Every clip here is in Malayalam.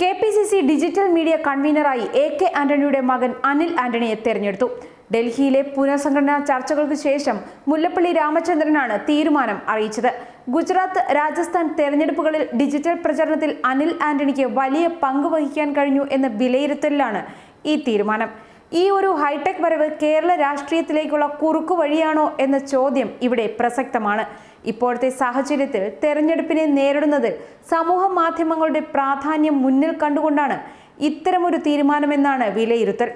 K P C C digital media കൺവീനറായി A K ആന്റണിയുടെ മകൻ അനിൽ ആന്റണിയെ തെരഞ്ഞെടുത്തു. ഡൽഹിയിലെ പുനഃസംഘടനാ ചർച്ചകൾക്ക് ശേഷം മുല്ലപ്പള്ളി രാമചന്ദ്രനാണ് തീരുമാനം അറിയിച്ചത്. ഗുജറാത്ത് രാജസ്ഥാൻ തെരഞ്ഞെടുപ്പുകളിൽ ഡിജിറ്റൽ പ്രചരണത്തിൽ അനിൽ ആന്റണിക്ക് വലിയ പങ്ക് വഹിക്കാൻ കഴിഞ്ഞു എന്ന വിലയിരുത്തലിലാണ് ഈ തീരുമാനം. ഈ ഒരു ഹൈടെക് വരവ് കേരള രാഷ്ട്രീയത്തിലേക്കുള്ള കുറുക്കു വഴിയാണോ എന്ന ചോദ്യം ഇവിടെ പ്രസക്തമാണ്. ഇപ്പോഴത്തെ സാഹചര്യത്തിൽ തെരഞ്ഞെടുപ്പിനെ നേരിടുന്നതിൽ സമൂഹ മാധ്യമങ്ങളുടെ പ്രാധാന്യം മുന്നിൽ കണ്ടുകൊണ്ടാണ് ഇത്തരമൊരു തീരുമാനമെന്നാണ് വിലയിരുത്തൽ.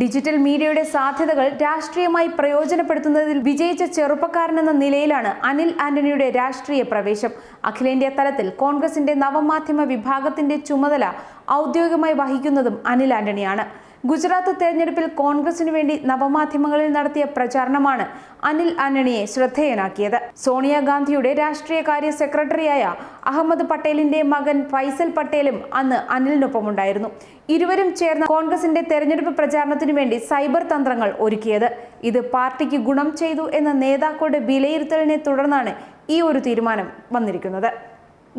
ഡിജിറ്റൽ മീഡിയയുടെ സാധ്യതകൾ രാഷ്ട്രീയമായി പ്രയോജനപ്പെടുത്തുന്നതിൽ വിജയിച്ച ചെറുപ്പക്കാരനെന്ന നിലയിലാണ് അനിൽ ആന്റണിയുടെ രാഷ്ട്രീയ പ്രവേശം. അഖിലേന്ത്യാ തലത്തിൽ കോൺഗ്രസിന്റെ നവമാധ്യമ വിഭാഗത്തിന്റെ ചുമതല ഔദ്യോഗികമായി വഹിക്കുന്നതും അനിൽ ആന്റണിയാണ്. ഗുജറാത്ത് തെരഞ്ഞെടുപ്പിൽ കോൺഗ്രസിനു വേണ്ടി നവമാധ്യമങ്ങളിൽ നടത്തിയ പ്രചാരണമാണ് അനിൽ ആന്റണിയെ ശ്രദ്ധേയനാക്കിയത്. സോണിയാഗാന്ധിയുടെ രാഷ്ട്രീയകാര്യ സെക്രട്ടറിയായ അഹമ്മദ് പട്ടേലിന്റെ മകൻ ഫൈസൽ പട്ടേലും അന്ന് അനിലിനൊപ്പമുണ്ടായിരുന്നു. ഇരുവരും ചേർന്ന് കോൺഗ്രസിന്റെ തെരഞ്ഞെടുപ്പ് പ്രചാരണത്തിനു വേണ്ടി സൈബർ തന്ത്രങ്ങൾ ഒരുക്കിയത്. ഇത് പാർട്ടിക്ക് ഗുണം ചെയ്തു എന്ന നേതാക്കളുടെ വിലയിരുത്തലിനെ തുടർന്നാണ് ഈ ഒരു തീരുമാനം വന്നിരിക്കുന്നത്.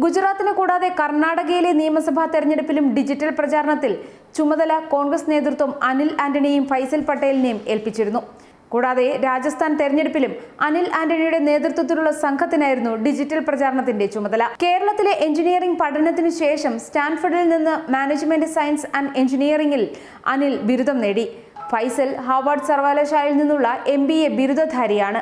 ഗുജറാത്തിനെ കൂടാതെ കർണാടകയിലെ നിയമസഭാ തെരഞ്ഞെടുപ്പിലും ഡിജിറ്റൽ പ്രചാരണത്തിൽ ചുമതല കോൺഗ്രസ് നേതൃത്വം അനിൽ ആന്റണിയെയും ഫൈസൽ പട്ടേലിനെയും ഏൽപ്പിച്ചിരുന്നു. കൂടാതെ രാജസ്ഥാൻ തെരഞ്ഞെടുപ്പിലും അനിൽ ആന്റണിയുടെ നേതൃത്വത്തിലുള്ള സംഘത്തിനായിരുന്നു ഡിജിറ്റൽ പ്രചാരണത്തിന്റെ ചുമതല. കേരളത്തിലെ എഞ്ചിനീയറിംഗ് പഠനത്തിനു ശേഷം സ്റ്റാൻഫോർഡിൽ നിന്ന് മാനേജ്മെന്റ് സയൻസ് ആൻഡ് എഞ്ചിനീയറിംഗിൽ അനിൽ ബിരുദം നേടി. ഫൈസൽ ഹാർവാർഡ് സർവകലാശാലയിൽ നിന്നുള്ള എം ബിരുദധാരിയാണ്.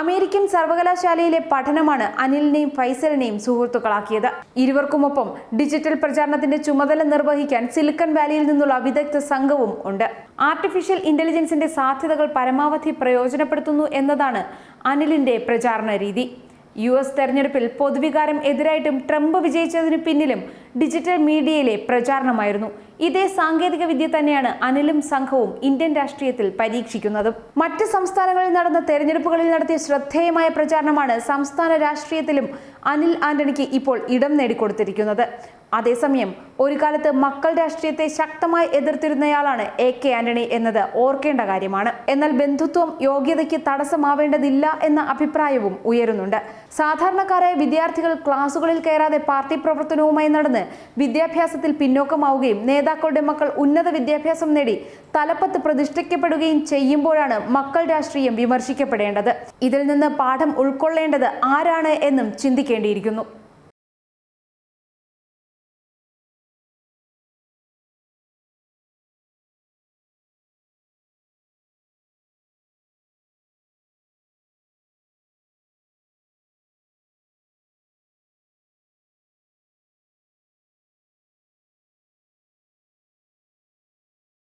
അമേരിക്കൻ സർവകലാശാലയിലെ പഠനമാണ് അനിലിനെയും ഫൈസലിനെയും സുഹൃത്തുക്കളാക്കിയത്. ഇരുവർക്കുമൊപ്പം ഡിജിറ്റൽ പ്രചാരണത്തിന്റെ ചുമതല നിർവഹിക്കാൻ സിലിക്കൺ വാലിയിൽ നിന്നുള്ള വിദഗ്ധ സംഘവും ഉണ്ട്. ആർട്ടിഫിഷ്യൽ ഇന്റലിജൻസിന്റെ സാധ്യതകൾ പരമാവധി പ്രയോജനപ്പെടുത്തുന്നു എന്നതാണ് അനിലിന്റെ പ്രചാരണ രീതി. യു എസ് തെരഞ്ഞെടുപ്പിൽ പൊതുവികാരം എതിരായിട്ടും ട്രംപ് വിജയിച്ചതിന് പിന്നിലും ഡിജിറ്റൽ മീഡിയയിലെ പ്രചാരണമായിരുന്നു. ഇതേ സാങ്കേതിക വിദ്യ തന്നെയാണ് അനിലും സംഘവും ഇന്ത്യൻ രാഷ്ട്രീയത്തിൽ പരീക്ഷിക്കുന്നതും. മറ്റ് സംസ്ഥാനങ്ങളിൽ നടന്ന തെരഞ്ഞെടുപ്പുകളിൽ നടത്തിയ ശ്രദ്ധേയമായ പ്രചാരണമാണ് സംസ്ഥാന രാഷ്ട്രീയത്തിലും അനിൽ ആന്റണിക്ക് ഇപ്പോൾ ഇടം നേടിക്കൊടുത്തിരിക്കുന്നത്. അതേസമയം ഒരു കാലത്ത് മക്കൾ രാഷ്ട്രീയത്തെ ശക്തമായി എതിർത്തിരുന്നയാളാണ് എ കെ ആന്റണി എന്നത് ഓർക്കേണ്ട കാര്യമാണ്. എന്നാൽ ബന്ധുത്വം യോഗ്യതയ്ക്ക് തടസ്സമാവേണ്ടതില്ല എന്ന അഭിപ്രായവും ഉയരുന്നുണ്ട്. സാധാരണക്കാരായ വിദ്യാർത്ഥികൾ ക്ലാസുകളിൽ കയറാതെ പാർട്ടി പ്രവർത്തനവുമായി നടന്ന് വിദ്യാഭ്യാസത്തിൽ പിന്നോക്കമാവുകയും നേതാക്കളുടെ മക്കൾ ഉന്നത വിദ്യാഭ്യാസം നേടി തലപ്പത്ത് പ്രതിഷ്ഠിക്കപ്പെടുകയും ചെയ്യുമ്പോഴാണ് മക്കൾ രാഷ്ട്രീയം വിമർശിക്കപ്പെടേണ്ടത്. ഇതിൽ നിന്ന് പാഠം ഉൾക്കൊള്ളേണ്ടത് ആരാണ് എന്നും ചിന്തിക്കേണ്ടിയിരിക്കുന്നു.